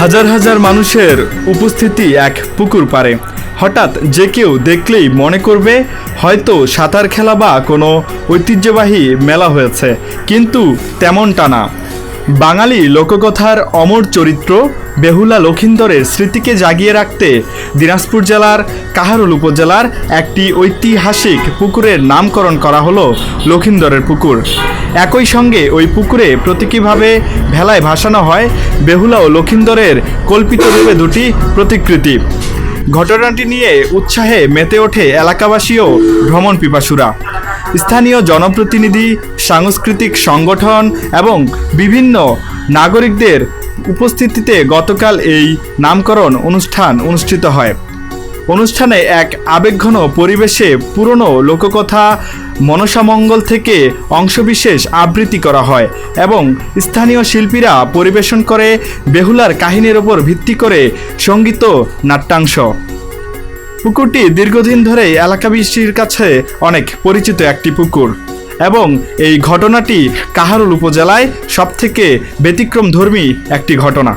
হাজার হাজার মানুষের উপস্থিতি এক পুকুর পারে হঠাৎ যে কেউ দেখলেই মনে করবে, হয়তো সাঁতার খেলা বা কোনো ঐতিহ্যবাহী মেলা হয়েছে, কিন্তু তেমনটা না। বাঙালি লোককথার অমর চরিত্র বেহুলা লক্ষিন্দরের স্মৃতিকে জাগিয়ে রাখতে দিনাজপুর জেলার কাহারুল উপজেলার একটি ঐতিহাসিক পুকুরের নামকরণ করা হলো লক্ষিন্দরের পুকুর। একই সঙ্গে ওই পুকুরে প্রতীকীভাবে ভেলায় ভাসানো হয় বেহুলা ও লক্ষিন্দরের কল্পিত রূপে দুটি প্রতিকৃতি। ঘটনাটি নিয়ে উৎসাহে মেতে ওঠে এলাকাবাসী ও ভ্রমণ পিপাসুরা। স্থানীয় জনপ্রতিনিধি, সাংস্কৃতিক সংগঠন এবং বিভিন্ন নাগরিকদের উপস্থিতিতে গতকাল এই নামকরণ অনুষ্ঠান অনুষ্ঠিত হয়। অনুষ্ঠানে এক আবেগঘন পরিবেশে পুরনো লোককথা, মনসামঙ্গল থেকে অংশবিশেষ আবৃত্তি করা হয় এবং স্থানীয় শিল্পীরা পরিবেশন করে বেহুলার কাহিনীর ওপর ভিত্তি করে সংগীত নাট্যাংশ। পুকুরটি দীর্ঘদিন ধরেই এলাকাবাসীর কাছে অনেক পরিচিত একটি পুকুর। এবং এই ঘটনাটি কাহারুল উপজেলায় সবথেকে ব্যতিক্রমধর্মী একটি ঘটনা।